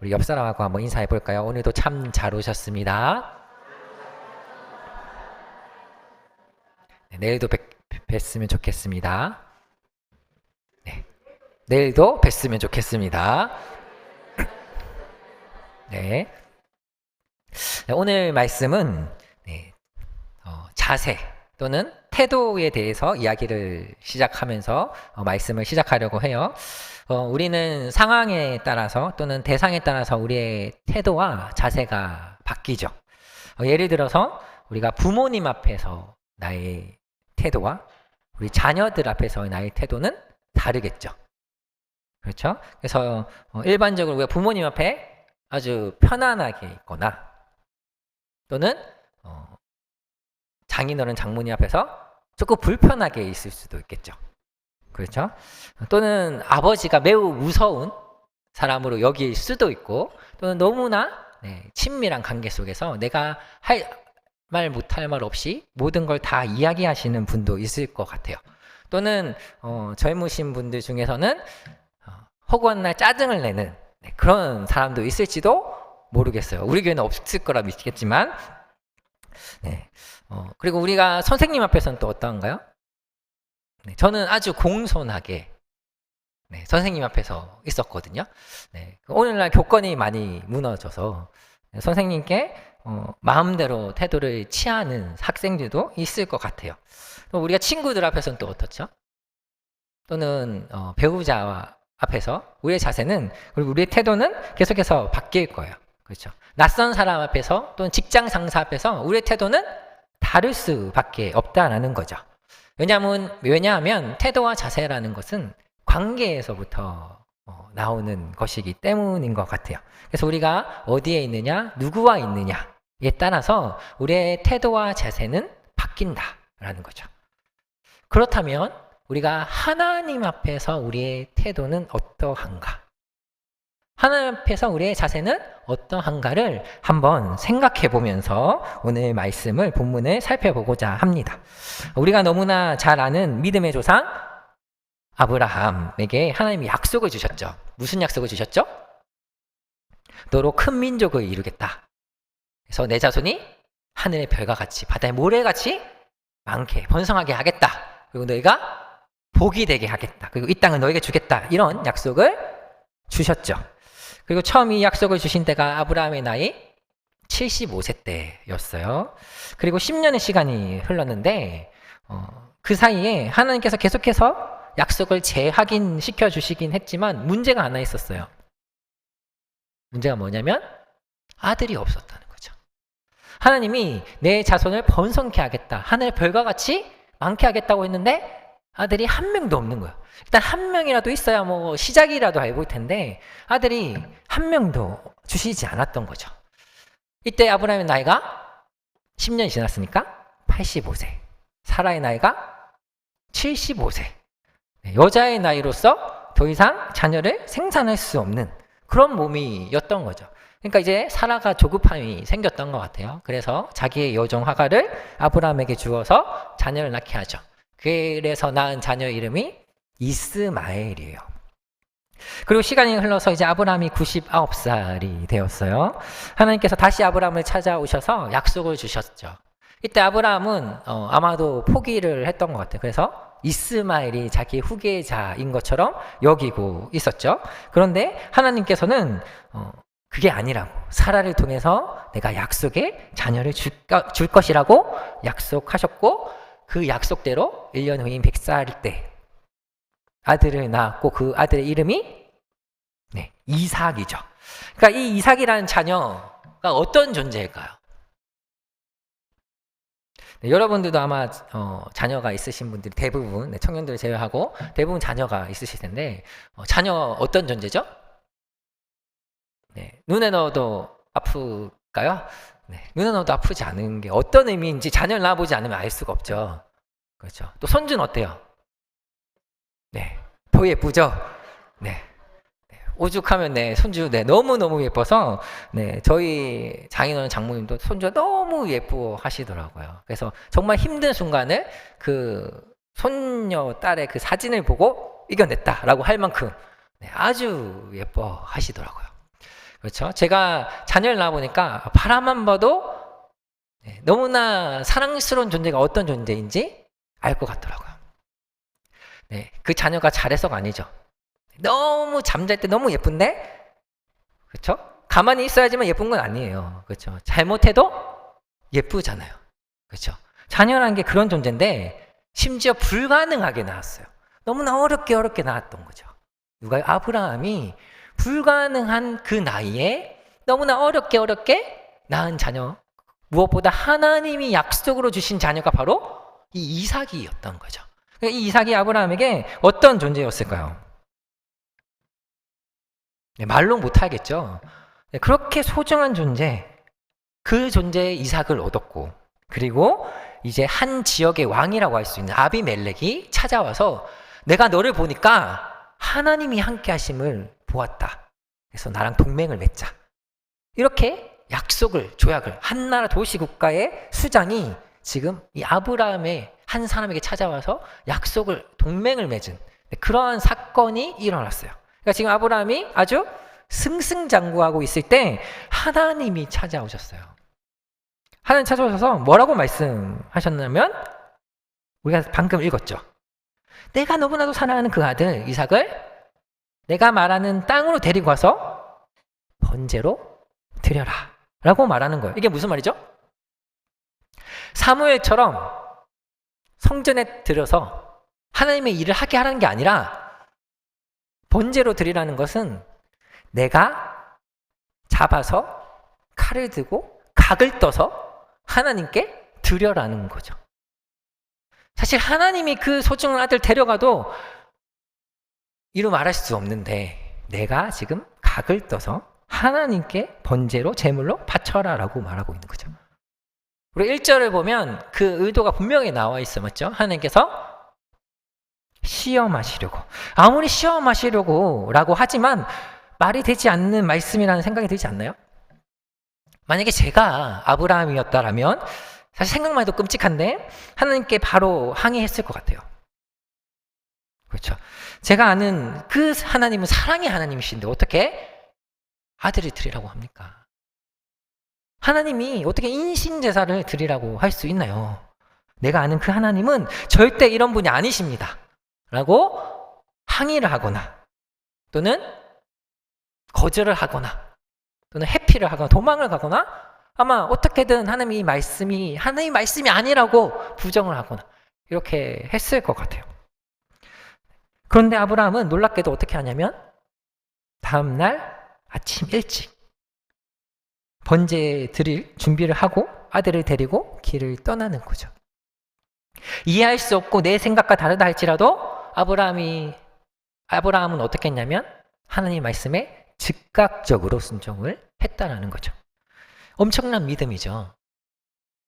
우리 옆 사람하고 한번 인사해 볼까요? 오늘도 참 잘 오셨습니다. 네, 내일도 뵙, 뵀으면 좋겠습니다. 네, 내일도 뵀으면 좋겠습니다. 네. 네, 오늘 말씀은 네, 어, 자세 또는 태도에 대해서 이야기를 시작하면서 어, 말씀을 시작하려고 해요. 어, 우리는 상황에 따라서 또는 대상에 따라서 우리의 태도와 자세가 바뀌죠. 어, 예를 들어서 우리가 부모님 앞에서 나의 태도와 우리 자녀들 앞에서 나의 태도는 다르겠죠. 그렇죠? 그래서 어, 일반적으로 우리가 부모님 앞에 아주 편안하게 있거나 또는 어, 장인어른 장모님 앞에서 조금 불편하게 있을 수도 있겠죠. 그렇죠? 또는 아버지가 매우 무서운 사람으로 여길 수도 있고 또는 너무나 네, 친밀한 관계 속에서 내가 할 말 못할 말 없이 모든 걸 다 이야기하시는 분도 있을 것 같아요. 또는 어, 젊으신 분들 중에서는 어, 허구한 날 짜증을 내는 네, 그런 사람도 있을지도 모르겠어요. 우리 교회는 없을 거라 믿겠지만, 네. 어, 그리고 우리가 선생님 앞에서는 또 어떤가요? 네, 저는 아주 공손하게 네, 선생님 앞에서 있었거든요. 네, 오늘날 교권이 많이 무너져서 선생님께 어, 마음대로 태도를 취하는 학생들도 있을 것 같아요. 또 우리가 친구들 앞에서는 또 어떻죠? 또는 어, 배우자 앞에서 우리의 자세는 그리고 우리의 태도는 계속해서 바뀔 거예요. 그렇죠. 낯선 사람 앞에서 또는 직장 상사 앞에서 우리의 태도는 다를 수밖에 없다라는 거죠. 왜냐하면 왜냐하면 태도와 자세라는 것은 관계에서부터 어, 나오는 것이기 때문인 것 같아요. 그래서 우리가 어디에 있느냐, 누구와 있느냐에 따라서 우리의 태도와 자세는 바뀐다라는 거죠. 그렇다면 우리가 하나님 앞에서 우리의 태도는 어떠한가? 하나님 앞에서 우리의 자세는 어떠한가를 한번 생각해 보면서 오늘 말씀을 본문을 살펴보고자 합니다. 우리가 너무나 잘 아는 믿음의 조상 아브라함에게 하나님이 약속을 주셨죠. 무슨 약속을 주셨죠? 너로 큰 민족을 이루겠다. 그래서 내 자손이 하늘의 별과 같이 바다의 모래같이 많게 번성하게 하겠다. 그리고 너희가 복이 되게 하겠다. 그리고 이 땅을 너에게 주겠다. 이런 약속을 주셨죠. 그리고 처음 이 약속을 주신 때가 아브라함의 나이 75세 때였어요. 그리고 10년의 시간이 흘렀는데 어, 그 사이에 하나님께서 계속해서 약속을 재확인시켜 주시긴 했지만 문제가 하나 있었어요. 문제가 뭐냐면 아들이 없었다는 거죠. 하나님이 내 자손을 번성케 하겠다. 하늘 별과 같이 많게 하겠다고 했는데 아들이 한 명도 없는 거예요. 일단 한 명이라도 있어야 뭐 시작이라도 해볼 텐데 아들이 한 명도 주시지 않았던 거죠. 이때 아브라함의 나이가 10년이 지났으니까 85세. 사라의 나이가 75세. 여자의 나이로서 더 이상 자녀를 생산할 수 없는 그런 몸이었던 거죠. 그러니까 이제 사라가 조급함이 생겼던 것 같아요. 그래서 자기의 여종 하가를 아브라함에게 주어서 자녀를 낳게 하죠. 그래서 낳은 자녀 이름이 이스마엘이에요. 그리고 시간이 흘러서 이제 아브라함이 99살이 되었어요. 하나님께서 다시 아브라함을 찾아오셔서 약속을 주셨죠. 이때 아브라함은 어, 아마도 포기를 했던 것 같아요. 그래서 이스마엘이 자기 후계자인 것처럼 여기고 있었죠. 그런데 하나님께서는 어, 그게 아니라고 사라를 통해서 내가 약속의 자녀를 줄, 줄 것이라고 약속하셨고 그 약속대로 1년 후인 100살 때 아들을 낳았고 그 아들의 이름이 네, 이삭이죠. 그러니까 이 이삭이라는 자녀가 어떤 존재일까요? 네, 여러분들도 아마 어, 자녀가 있으신 분들이 대부분 네, 청년들을 제외하고 대부분 자녀가 있으실 텐데 어, 자녀 어떤 존재죠? 네, 눈에 넣어도 아플까요? 네, 넣어도 아프지 않은 게 어떤 의미인지 자녀를 낳아보지 않으면 알 수가 없죠. 그렇죠. 또 손주는 어때요? 네, 더 예쁘죠? 네. 네, 오죽하면 네 손주 네 너무 너무 예뻐서 네 저희 장인어른 장모님도 손주가 너무 예뻐 하시더라고요. 그래서 정말 힘든 순간을 그 손녀 딸의 그 사진을 보고 이겨냈다라고 할 만큼 네, 아주 예뻐 하시더라고요. 그렇죠? 제가 자녀를 낳아 보니까 바라만 봐도 네, 너무나 사랑스러운 존재가 어떤 존재인지 알 것 같더라고요. 네, 그 자녀가 잘해서가 아니죠. 너무 잠잘 때 너무 예쁜데, 그렇죠? 가만히 있어야지만 예쁜 건 아니에요. 그렇죠? 잘못해도 예쁘잖아요. 그렇죠? 자녀라는 게 그런 존재인데 심지어 불가능하게 나왔어요. 너무나 어렵게 어렵게 나왔던 거죠. 누가 아브라함이 불가능한 그 나이에 너무나 어렵게 어렵게 낳은 자녀 무엇보다 하나님이 약속으로 주신 자녀가 바로 이 이삭이었던 거죠. 그러니까 이 이삭이 아브라함에게 어떤 존재였을까요? 네, 말로 못하겠죠. 네, 그렇게 소중한 존재, 그 존재의 이삭을 얻었고, 그리고 이제 한 지역의 왕이라고 할 수 있는 아비멜렉이 찾아와서 내가 너를 보니까 하나님이 함께 하심을 보았다. 그래서 나랑 동맹을 맺자. 이렇게 약속을, 조약을 한 나라 도시 국가의 수장이 지금 이 아브라함의 한 사람에게 찾아와서 약속을, 동맹을 맺은 그러한 사건이 일어났어요. 그러니까 지금 아브라함이 아주 승승장구하고 있을 때 하나님이 찾아오셨어요. 하나님 찾아오셔서 뭐라고 말씀하셨냐면 우리가 방금 읽었죠. 내가 너무나도 사랑하는 그 아들 이삭을 내가 말하는 땅으로 데리고 와서 번제로 드려라. 라고 말하는 거예요. 이게 무슨 말이죠? 사무엘처럼 성전에 들여서 하나님의 일을 하게 하라는 게 아니라 번제로 드리라는 것은 내가 잡아서 칼을 들고 각을 떠서 하나님께 드려라는 거죠. 사실 하나님이 그 소중한 아들 데려가도 이루 말할 수 없는데 내가 지금 각을 떠서 하나님께 번제로 제물로 바쳐라라고 말하고 있는 거죠. 우리 1절을 보면 그 의도가 분명히 나와 있어 맞죠? 하나님께서 시험하시려고 아무리 시험하시려고 라고 하지만 말이 되지 않는 말씀이라는 생각이 들지 않나요? 만약에 제가 아브라함이었다라면 사실 생각만 해도 끔찍한데 하나님께 바로 항의했을 것 같아요. 그렇죠. 제가 아는 그 하나님은 사랑의 하나님이신데 어떻게 아들을 드리라고 합니까? 하나님이 어떻게 인신제사를 드리라고 할 수 있나요? 내가 아는 그 하나님은 절대 이런 분이 아니십니다. 라고 항의를 하거나 또는 거절을 하거나 또는 회피를 하거나 도망을 가거나 아마 어떻게든 하나님이 말씀이 하나님 말씀이 아니라고 부정을 하거나 이렇게 했을 것 같아요. 그런데 아브라함은 놀랍게도 어떻게 하냐면 다음 날 아침 일찍 번제 드릴 준비를 하고 아들을 데리고 길을 떠나는 거죠. 이해할 수 없고 내 생각과 다르다 할지라도 아브라함이 아브라함은 어떻게 했냐면 하나님 말씀에 즉각적으로 순종을 했다라는 거죠. 엄청난 믿음이죠.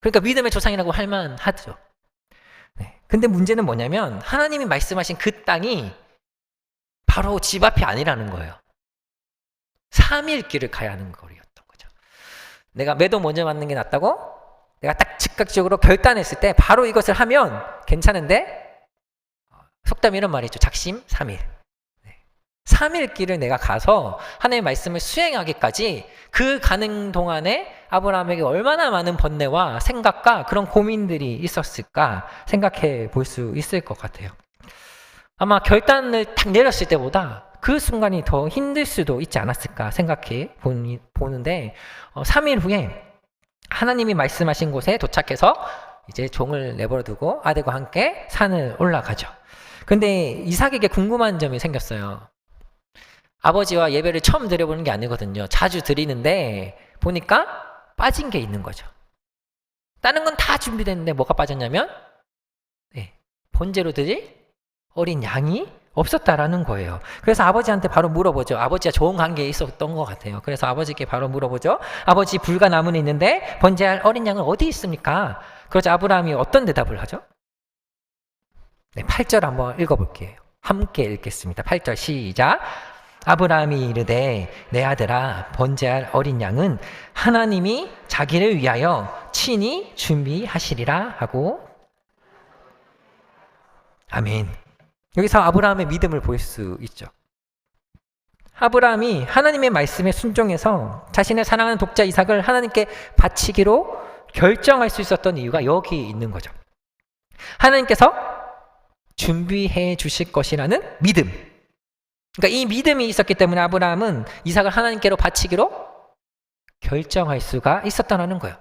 그러니까 믿음의 조상이라고 할 만하죠. 네. 근데 문제는 뭐냐면 하나님이 말씀하신 그 땅이 바로 집 앞이 아니라는 거예요. 3일 길을 가야 하는 거리였던 거죠. 내가 매도 먼저 맞는 게 낫다고? 내가 딱 즉각적으로 결단했을 때 바로 이것을 하면 괜찮은데 속담 이런 말이 있죠. 작심 3일. 3일 길을 내가 가서 하나님의 말씀을 수행하기까지 그 가는 동안에 아브라함에게 얼마나 많은 번뇌와 생각과 그런 고민들이 있었을까 생각해 볼 수 있을 것 같아요. 아마 결단을 딱 내렸을 때보다 그 순간이 더 힘들 수도 있지 않았을까 생각해 보는데 3일 어, 후에 하나님이 말씀하신 곳에 도착해서 이제 종을 내버려 두고 아들과 함께 산을 올라가죠. 근데 이삭에게 궁금한 점이 생겼어요. 아버지와 예배를 처음 드려보는 게 아니거든요. 자주 드리는데 보니까 빠진 게 있는 거죠. 다른 건 다 준비됐는데 뭐가 빠졌냐면 네, 번제로 드릴 어린 양이 없었다라는 거예요. 그래서 아버지한테 바로 물어보죠. 아버지가 좋은 관계에 있었던 것 같아요. 그래서 아버지께 바로 물어보죠. 아버지 불과 나무는 있는데 번제할 어린 양은 어디 있습니까? 그러자 아브라함이 어떤 대답을 하죠? 네, 8절 한번 읽어볼게요. 함께 읽겠습니다. 8절 시작. 아브라함이 이르되 내 아들아 번제할 어린 양은 하나님이 자기를 위하여 친히 준비하시리라 하고 아멘. 여기서 아브라함의 믿음을 볼수 있죠. 아브라함이 하나님의 말씀에 순종해서 자신의 사랑하는 독자 이삭을 하나님께 바치기로 결정할 수 있었던 이유가 여기 있는 거죠. 하나님께서 준비해 주실 것이라는 믿음. 그러니까 이 믿음이 있었기 때문에 아브라함은 이삭을 하나님께로 바치기로 결정할 수가 있었다는 거예요.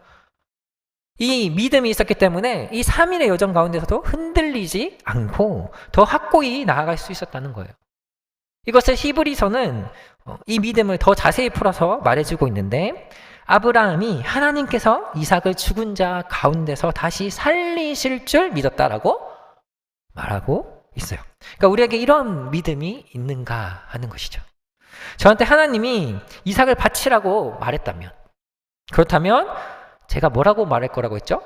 이 믿음이 있었기 때문에 이 3일의 여정 가운데서도 흔들리지 않고 더 확고히 나아갈 수 있었다는 거예요. 이것을 히브리서는 어, 이 믿음을 더 자세히 풀어서 말해주고 있는데 아브라함이 하나님께서 이삭을 죽은 자 가운데서 다시 살리실 줄 믿었다라고 말하고 있어요. 그러니까 우리에게 이런 믿음이 있는가 하는 것이죠. 저한테 하나님이 이삭을 바치라고 말했다면 그렇다면 제가 뭐라고 말할 거라고 했죠?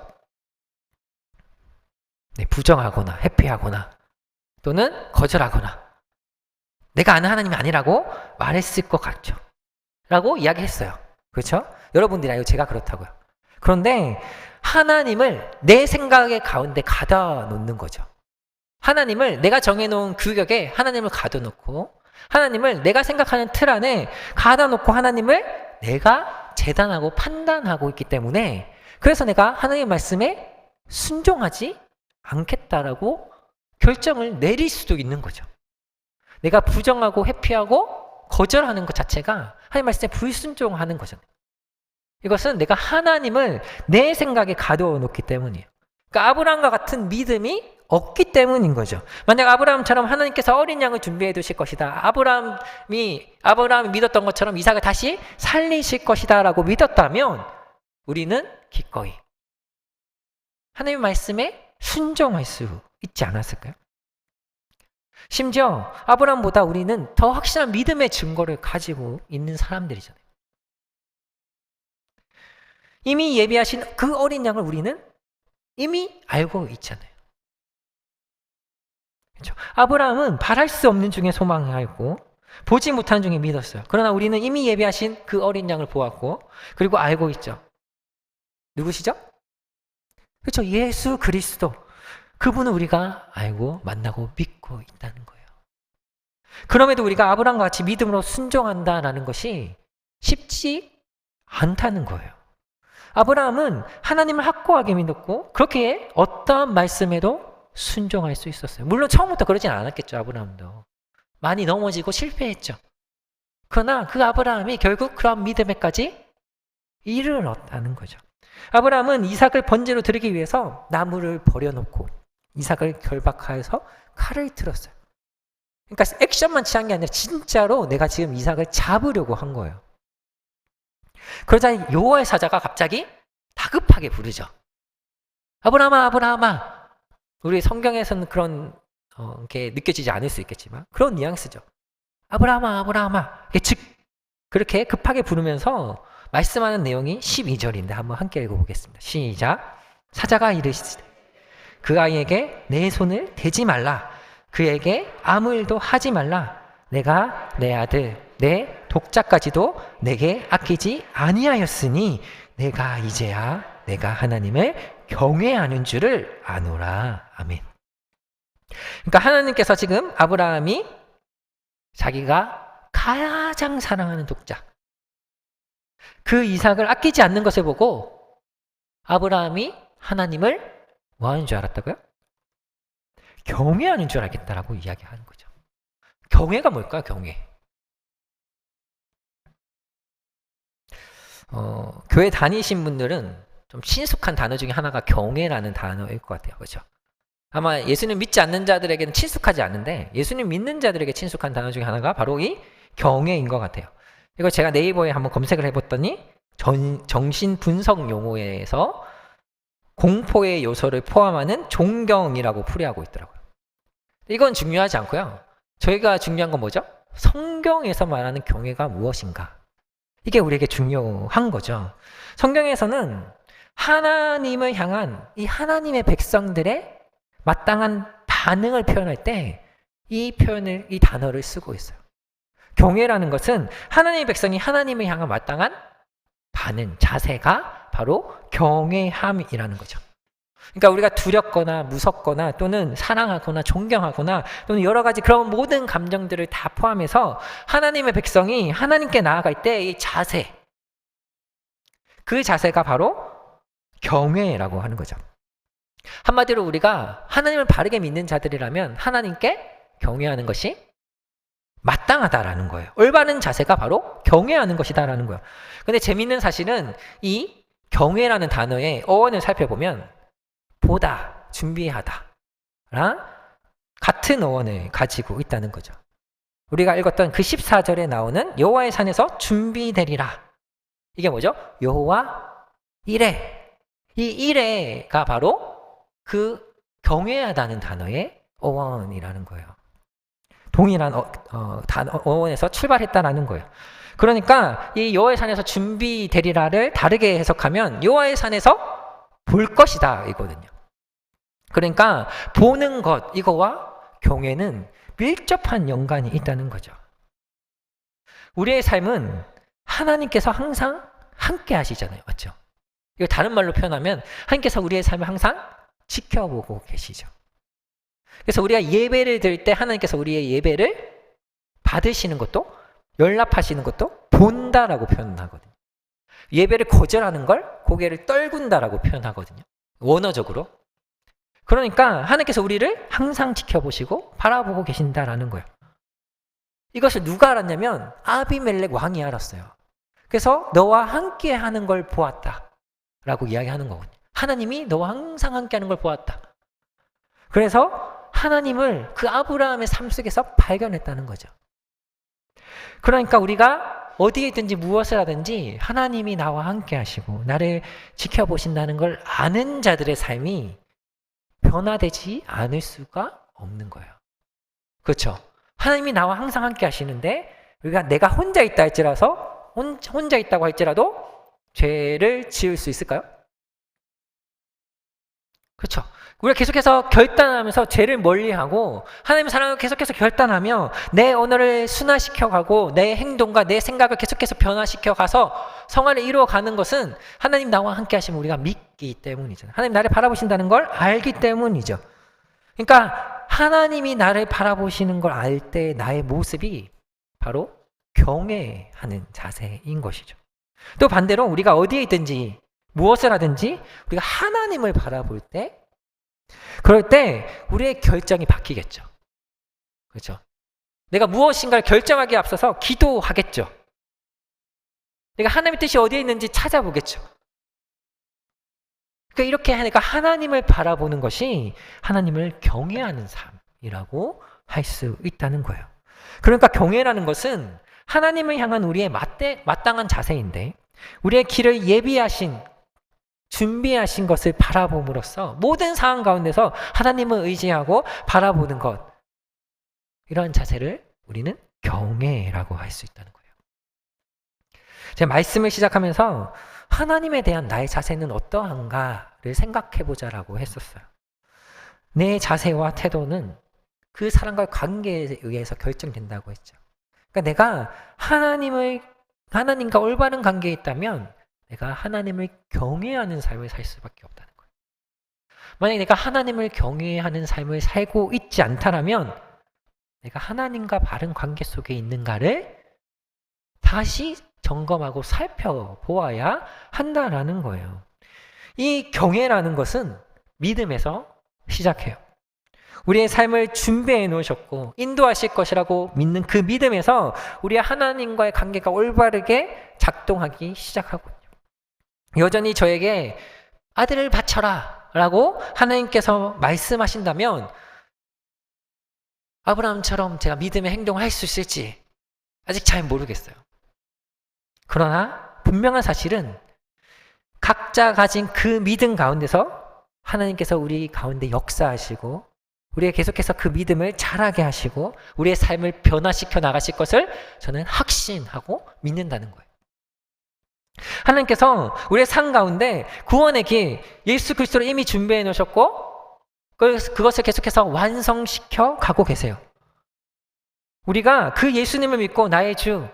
네, 부정하거나 회피하거나 또는 거절하거나 내가 아는 하나님이 아니라고 말했을 것 같죠. 라고 이야기했어요. 그렇죠? 여러분들이 제가 그렇다고요. 그런데 하나님을 내 생각의 가운데 가다 놓는 거죠. 하나님을 내가 정해놓은 규격에 하나님을 가둬놓고 하나님을 내가 생각하는 틀 안에 가다 놓고 하나님을 내가 재단하고 판단하고 있기 때문에 그래서 내가 하나님의 말씀에 순종하지 않겠다라고 결정을 내릴 수도 있는 거죠. 내가 부정하고 회피하고 거절하는 것 자체가 하나님 말씀에 불순종하는 거잖아요. 이것은 내가 하나님을 내 생각에 가두어 놓기 때문이에요. 그러니까 아브라함과 같은 믿음이 없기 때문인 거죠. 만약 아브라함처럼 하나님께서 어린 양을 준비해 두실 것이다. 아브라함이 아브라함이 믿었던 것처럼 이삭을 다시 살리실 것이다라고 믿었다면 우리는 기꺼이 하나님의 말씀에 순종할 수 있지 않았을까요? 심지어 아브라함보다 우리는 더 확실한 믿음의 증거를 가지고 있는 사람들이잖아요. 이미 예비하신 그 어린 양을 우리는 이미 알고 있잖아요. 그렇죠? 아브라함은 바랄 수 없는 중에 소망하고 보지 못하는 중에 믿었어요. 그러나 우리는 이미 예비하신 그 어린 양을 보았고 그리고 알고 있죠. 누구시죠? 그렇죠. 예수 그리스도. 그분을 우리가 알고 만나고 믿고 있다는 거예요. 그럼에도 우리가 아브라함과 같이 믿음으로 순종한다라는 것이 쉽지 않다는 거예요. 아브라함은 하나님을 확고하게 믿었고 그렇게 어떠한 말씀에도 순종할 수 있었어요. 물론 처음부터 그러진 않았겠죠, 아브라함도. 많이 넘어지고 실패했죠. 그러나 그 아브라함이 결국 그런 믿음에까지 이르렀다는 거죠. 아브라함은 이삭을 번제로 드리기 위해서 나무를 버려놓고 이삭을 결박하여서 칼을 틀었어요. 그러니까 액션만 취한 게 아니라 진짜로 내가 지금 이삭을 잡으려고 한 거예요. 그러자 요호의 사자가 갑자기 다급하게 부르죠. 아브라함아, 아브라함아. 우리 성경에서는 그런 어, 게 느껴지지 않을 수 있겠지만 그런 뉘앙스죠. 아브라함아, 아브라함아. 즉 그렇게 급하게 부르면서 말씀하는 내용이 12절인데 한번 함께 읽어보겠습니다. 시작. 사자가 이르시되 그 아이에게 내 손을 대지 말라. 그에게 아무 일도 하지 말라. 내가 내 아들, 내 독자까지도 내게 아끼지 아니하였으니 내가 이제야 내가 하나님을 경외하는 줄을 아노라. 아멘. 그러니까 하나님께서 지금 아브라함이 자기가 가장 사랑하는 독자, 그 이삭을 아끼지 않는 것을 보고 아브라함이 하나님을 뭐 하는 줄 알았다고요? 경외하는 줄 알겠다라고 이야기하는 거죠. 경외가 뭘까요? 경외. 어, 교회 다니신 분들은 좀 친숙한 단어 중에 하나가 경외라는 단어일 것 같아요. 그렇죠? 아마 예수님 믿지 않는 자들에게는 친숙하지 않은데 예수님 믿는 자들에게 친숙한 단어 중에 하나가 바로 이 경외인 것 같아요. 이거 제가 네이버에 한번 검색을 해봤더니 전, 정신 분석 용어에서 공포의 요소를 포함하는 존경이라고 풀이하고 있더라고요. 이건 중요하지 않고요. 저희가 중요한 건 뭐죠? 성경에서 말하는 경외가 무엇인가? 이게 우리에게 중요한 거죠. 성경에서는 하나님을 향한 이 하나님의 백성들의 마땅한 반응을 표현할 때 이 표현을, 이 단어를 쓰고 있어요. 경외라는 것은 하나님의 백성이 하나님을 향한 마땅한 반응, 자세가 바로 경외함이라는 거죠. 그러니까 우리가 두렵거나 무섭거나 또는 사랑하거나 존경하거나 또는 여러 가지 그런 모든 감정들을 다 포함해서 하나님의 백성이 하나님께 나아갈 때 이 자세, 그 자세가 바로 경외라고 하는 거죠. 한마디로 우리가 하나님을 바르게 믿는 자들이라면 하나님께 경외하는 것이 마땅하다라는 거예요. 올바른 자세가 바로 경외하는 것이다라는 거예요. 근데 재밌는 사실은 이 경외라는 단어의 어원을 살펴보면 보다, 준비하다 랑 같은 어원을 가지고 있다는 거죠. 우리가 읽었던 그 14절에 나오는 여호와의 산에서 준비되리라. 이게 뭐죠? 여호와 이래. 이 이래가 바로 그 경외하다는 단어의 어원이라는 거예요. 동일한 어, 어, 단어, 어원에서 출발했다라는 거예요. 그러니까 이 여호와의 산에서 준비되리라를 다르게 해석하면 여호와의 산에서 볼 것이다 이거든요. 그러니까 보는 것 이거와 경외는 밀접한 연관이 있다는 거죠. 우리의 삶은 하나님께서 항상 함께 하시잖아요. 맞죠? 이거 다른 말로 표현하면 하나님께서 우리의 삶을 항상 지켜보고 계시죠. 그래서 우리가 예배를 드릴 때 하나님께서 우리의 예배를 받으시는 것도 연락하시는 것도 본다라고 표현하거든요. 예배를 거절하는 걸 고개를 떨군다라고 표현하거든요. 원어적으로. 그러니까 하나님께서 우리를 항상 지켜보시고 바라보고 계신다라는 거예요. 이것을 누가 알았냐면 아비멜렉 왕이 알았어요. 그래서 너와 함께 하는 걸 보았다. 라고 이야기하는 거거든요. 하나님이 너와 항상 함께 하는 걸 보았다. 그래서 하나님을 그 아브라함의 삶 속에서 발견했다는 거죠. 그러니까 우리가 어디에 있든지 무엇을 하든지 하나님이 나와 함께 하시고 나를 지켜보신다는 걸 아는 자들의 삶이 변화되지 않을 수가 없는 거예요. 그렇죠? 하나님이 나와 항상 함께 하시는데 우리가 내가 혼자 있다 할지라서 혼자 있다고 할지라도 죄를 지을 수 있을까요? 그렇죠. 우리가 계속해서 결단하면서 죄를 멀리하고 하나님 사랑을 계속해서 결단하며 내 언어를 순화시켜가고 내 행동과 내 생각을 계속해서 변화시켜가서 성화를 이루어가는 것은 하나님 나와 함께 하시면 우리가 믿기 때문이죠. 하나님 나를 바라보신다는 걸 알기 때문이죠. 그러니까 하나님이 나를 바라보시는 걸 알 때 나의 모습이 바로 경외하는 자세인 것이죠. 또 반대로 우리가 어디에 있든지 무엇을 하든지 우리가 하나님을 바라볼 때 그럴 때 우리의 결정이 바뀌겠죠. 그렇죠? 내가 무엇인가를 결정하기에 앞서서 기도하겠죠. 내가 하나님의 뜻이 어디에 있는지 찾아보겠죠. 그러니까 이렇게 하니까 하나님을 바라보는 것이 하나님을 경외하는 삶이라고 할 수 있다는 거예요. 그러니까 경외라는 것은 하나님을 향한 우리의 맞대, 마땅한 자세인데 우리의 길을 예비하신 준비하신 것을 바라봄으로써 모든 상황 가운데서 하나님을 의지하고 바라보는 것 이런 자세를 우리는 경외라고 할 수 있다는 거예요. 제가 말씀을 시작하면서 하나님에 대한 나의 자세는 어떠한가를 생각해 보자라고 했었어요. 내 자세와 태도는 그 사람과의 관계에 의해서 결정된다고 했죠. 그러니까 내가 하나님을 하나님과 올바른 관계에 있다면 내가 하나님을 경외하는 삶을 살 수밖에 없다는 거예요. 만약에 내가 하나님을 경외하는 삶을 살고 있지 않다라면 내가 하나님과 바른 관계 속에 있는가를 다시 점검하고 살펴보아야 한다라는 거예요. 이 경외라는 것은 믿음에서 시작해요. 우리의 삶을 준비해 놓으셨고 인도하실 것이라고 믿는 그 믿음에서 우리의 하나님과의 관계가 올바르게 작동하기 시작하거든요. 여전히 저에게 아들을 바쳐라 라고 하나님께서 말씀하신다면 아브라함처럼 제가 믿음의 행동을 할 수 있을지 아직 잘 모르겠어요. 그러나 분명한 사실은 각자 가진 그 믿음 가운데서 하나님께서 우리 가운데 역사하시고 우리가 계속해서 그 믿음을 자라게 하시고 우리의 삶을 변화시켜 나가실 것을 저는 확신하고 믿는다는 거예요. 하나님께서 우리의 삶 가운데 구원의 길 예수 그리스도를 이미 준비해 놓으셨고 그것을 계속해서 완성시켜 가고 계세요. 우리가 그 예수님을 믿고 나의 주,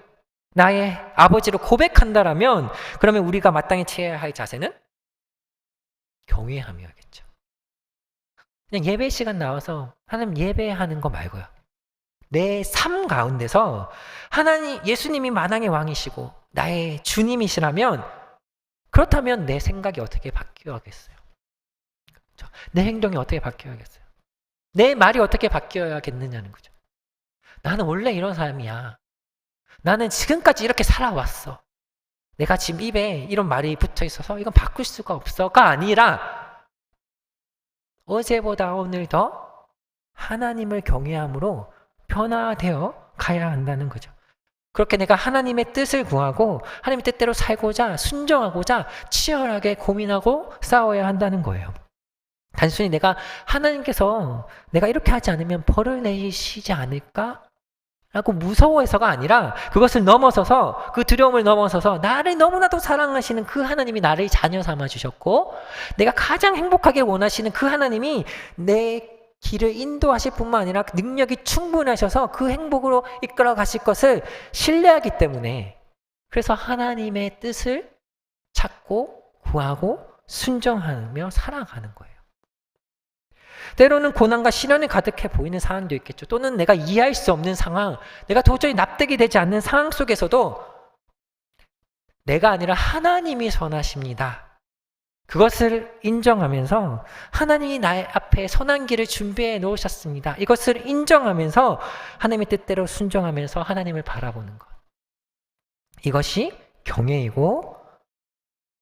나의 아버지로 고백한다라면 그러면 우리가 마땅히 취해야 할 자세는 경외함이야겠죠. 그냥 예배 시간 나와서 하나님 예배하는 거 말고요. 내 삶 가운데서 하나님 예수님이 만왕의 왕이시고 나의 주님이시라면 그렇다면 내 생각이 어떻게 바뀌어야겠어요? 그렇죠? 내 행동이 어떻게 바뀌어야겠어요? 내 말이 어떻게 바뀌어야겠느냐는 거죠. 나는 원래 이런 사람이야. 나는 지금까지 이렇게 살아왔어. 내가 지금 입에 이런 말이 붙어 있어서 이건 바꿀 수가 없어가 아니라 어제보다 오늘 더 하나님을 경외함으로 변화되어 가야 한다는 거죠. 그렇게 내가 하나님의 뜻을 구하고 하나님의 뜻대로 살고자 순종하고자 치열하게 고민하고 싸워야 한다는 거예요. 단순히 내가 하나님께서 내가 이렇게 하지 않으면 벌을 내시지 않을까? 라고 무서워해서가 아니라 그것을 넘어서서 그 두려움을 넘어서서 나를 너무나도 사랑하시는 그 하나님이 나를 자녀 삼아 주셨고 내가 가장 행복하게 원하시는 그 하나님이 내 길을 인도하실 뿐만 아니라 능력이 충분하셔서 그 행복으로 이끌어 가실 것을 신뢰하기 때문에 그래서 하나님의 뜻을 찾고 구하고 순종하며 살아가는 거예요. 때로는 고난과 시련이 가득해 보이는 상황도 있겠죠. 또는 내가 이해할 수 없는 상황, 내가 도저히 납득이 되지 않는 상황 속에서도 내가 아니라 하나님이 선하십니다. 그것을 인정하면서 하나님이 나의 앞에 선한 길을 준비해 놓으셨습니다. 이것을 인정하면서 하나님의 뜻대로 순종하면서 하나님을 바라보는 것. 이것이 경외이고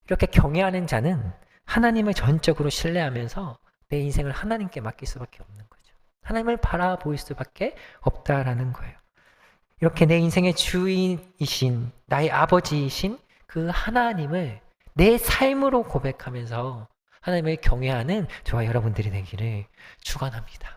이렇게 경외하는 자는 하나님을 전적으로 신뢰하면서 내 인생을 하나님께 맡길 수밖에 없는 거죠. 하나님을 바라보일 수밖에 없다라는 거예요. 이렇게 내 인생의 주인이신 나의 아버지이신 그 하나님을 내 삶으로 고백하면서 하나님을 경외하는 저와 여러분들이 되기를 축원합니다.